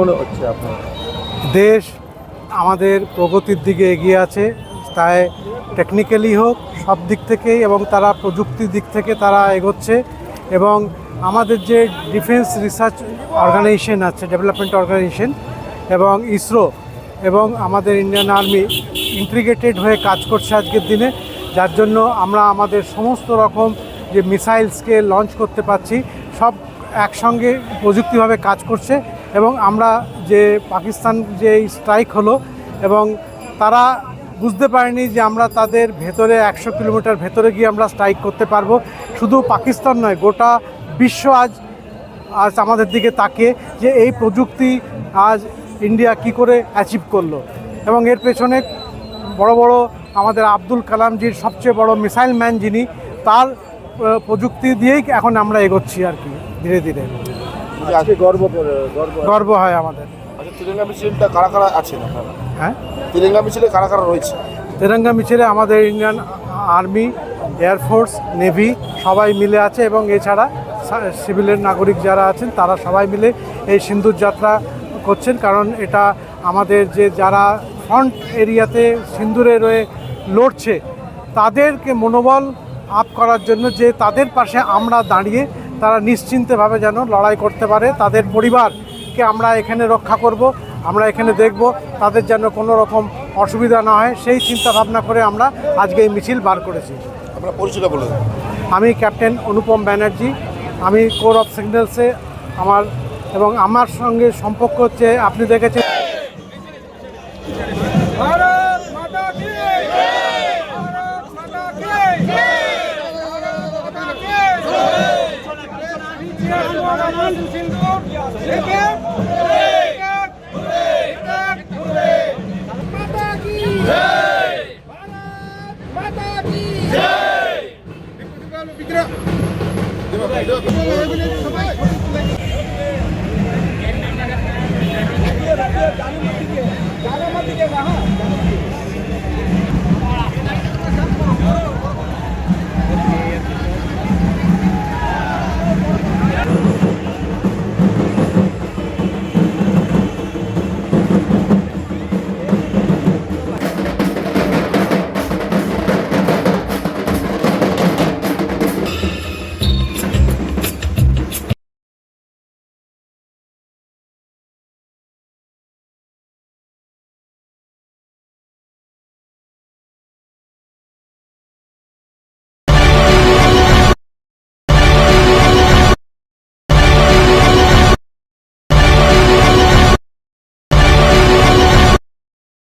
মনে হচ্ছে আপনার? দেশ আমাদের প্রগতির দিকে এগিয়ে আছে, তাই টেকনিক্যালি হোক, সব দিক থেকেই এবং তারা প্রযুক্তির দিক থেকে তারা এগোচ্ছে এবং আমাদের যে ডিফেন্স রিসার্চ অর্গানাইজেশন আছে ডেভেলপমেন্ট অর্গানাইজেশন এবং ইসরো এবং আমাদের ইন্ডিয়ান আর্মি ইন্টিগ্রেটেড হয়ে কাজ করছে আজকের দিনে, যার জন্য আমরা আমাদের সমস্ত রকম যে মিসাইলসকে লঞ্চ করতে পারছি, সব একসঙ্গে প্রযুক্তিভাবে কাজ করছে। এবং আমরা যে পাকিস্তান যে স্ট্রাইক হলো এবং তারা বুঝতে পারেনি যে আমরা তাদের ভেতরে একশো কিলোমিটার ভেতরে গিয়ে আমরা স্ট্রাইক করতে পারব। শুধু পাকিস্তান নয়, গোটা বিশ্ব আজ আজ আমাদের দিকে তাকে যে এই প্রযুক্তি আজ ইন্ডিয়া কি করে অ্যাচিভ করল। এবং এর পেছনে বড় বড় আমাদের আব্দুল কালামজির সবচেয়ে বড় মিসাইল ম্যান যিনি, তার প্রযুক্তি দিয়েই এখন আমরা এগোচ্ছি আর কি, ধীরে ধীরে। আজকে গর্ব গর্ব গর্ব হয় আমাদের। আচ্ছা তিরঙ্গা মিছিলটা কারা কারা আছেন আপনারা হ্যাঁ? তিরঙ্গা মিছিলে কারা কারা রয়েছে? তেরঙ্গা মিছিলে আমাদের ইন্ডিয়ান আর্মি এয়ারফোর্স নেভি সবাই মিলে আছে এবং এছাড়া সিভিলের নাগরিক যারা আছেন তারা সবাই মিলে এই সিন্দুর যাত্রা করছেন। কারণ এটা আমাদের যে যারা ফ্রন্ট এরিয়াতে সিন্দুরে রয়ে লড়ছে তাদেরকে মনোবল আপ করার জন্য যে তাদের পাশে আমরা দাঁড়িয়ে তারা নিশ্চিন্তভাবে যেন লড়াই করতে পারে। তাদের পরিবারকে আমরা এখানে রক্ষা করব আমরা এখানে দেখব তাদের যেন কোনো রকম অসুবিধা না হয়। সেই চিন্তা ভাবনা করে আমরা আজকে এই মিছিল বার করেছি। আপনারা পরিচয়টা বলে আমি ক্যাপ্টেন অনুপম ব্যানার্জি। আমি কোর অফ সিগন্যালসে আমার এবং আমার সঙ্গে সম্পর্ক হচ্ছে আপনি দেখেছেন Jai! Jai! Jai!